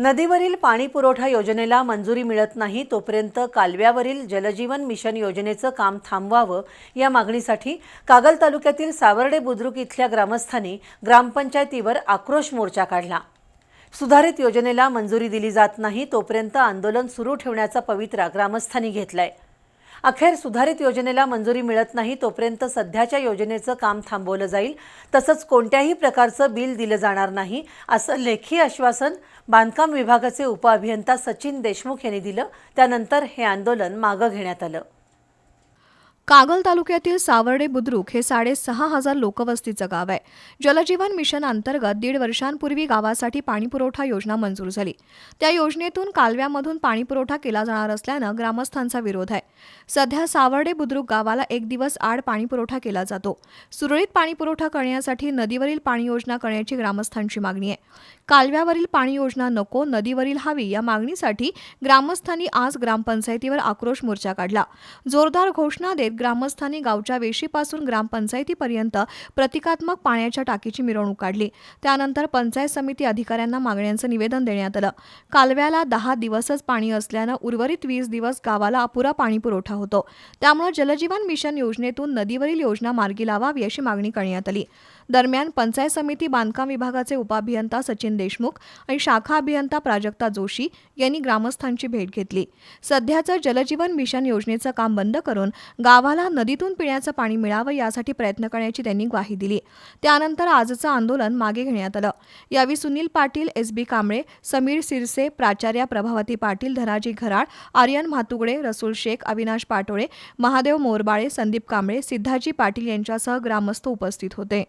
नदीवरील पाणी पुरवठा योजनेला मंजुरी मिळत नाही तोपर्यंत कालव्यावरील जलजीवन मिशन योजनेचं काम थांबवावं या मागणीसाठी कागल तालुक्यातील सावर्डे बुद्रुक इथल्या ग्रामस्थांनी ग्रामपंचायतीवर आक्रोश मोर्चा काढला. सुधारित योजनेला मंजुरी दिली जात नाही तोपर्यंत आंदोलन सुरू ठेवण्याचा पवित्रा ग्रामस्थांनी घेतलाय. अखेर सुधारित योजनेला मंजुरी मिळत नाही तोपर्यंत सध्याच्या योजनेचं काम थांबवलं जाईल. तसंच कोणत्याही प्रकारचं बिल दिलं जाणार नाही असं लेखी आश्वासन बांधकाम विभागाचे उपअभियंता सचिन देशमुख यांनी दिलं. त्यानंतर हे आंदोलन मागं घेण्यात आलं. कागल तालुक्यातील सावर्डे बुद्रुक हे साडेसहा हजार लोकवस्तीचं गाव आहे. जलजीवन मिशन अंतर्गत दीड वर्षांपूर्वी गावासाठी पाणीपुरवठा योजना मंजूर झाली. त्या योजनेतून कालव्यामधून पाणीपुरवठा केला जाणार असल्यानं ग्रामस्थांचा विरोध आहे. सध्या सावर्डे बुद्रुक गावाला एक दिवस आड पाणीपुरवठा केला जातो. सुरळीत पाणीपुरवठा करण्यासाठी नदीवरील पाणी योजना करण्याची ग्रामस्थांची मागणी आहे. कालव्यावरील पाणी योजना नको नदीवरील हवी या मागणीसाठी ग्रामस्थांनी आज ग्रामपंचायतीवर आक्रोश मोर्चा काढला. जोरदार घोषणा देत ग्रामस्थांनी गावच्या वेशीपासून ग्रामपंचायतीपर्यंत प्रतिकात्मक पाण्याच्या टाकीची मिरवणूक काढली. त्यानंतर पंचायत समिती अधिकाऱ्यांना मागण्यांचं निवेदन देण्यात आलं. कालव्याला दहा दिवसच पाणी असल्यानं उर्वरित वीस दिवस गावाला अपुरा पाणी पुरवठा होतो. त्यामुळे जलजीवन मिशन योजनेतून नदीवरील योजना मार्गी लावावी अशी मागणी करण्यात आली. दरम्यान पंचायत समिती बांधकाम विभागाचे उपअभियंता सचिन देशमुख आणि शाखा अभियंता प्राजक्ता जोशी यांनी ग्रामस्थांची भेट घेतली. सध्याचं जलजीवन मिशन योजनेचं काम बंद करून गावाला नदीतून पिण्याचं पाणी मिळावं यासाठी प्रयत्न करण्याची त्यांनी ग्वाही दिली. त्यानंतर आजचं आंदोलन मागे घेण्यात आलं. यावेळी सुनील पाटील एस बी कांबळे समीर सिरसे प्राचार्या प्रभावती पाटील धनाजी घराड आर्यन म्हातुगडे रसूल शेख अविनाश पाटोळे महादेव मोरबाळे संदीप कांबळे सिद्धाजी पाटील यांच्यासह ग्रामस्थ उपस्थित होते.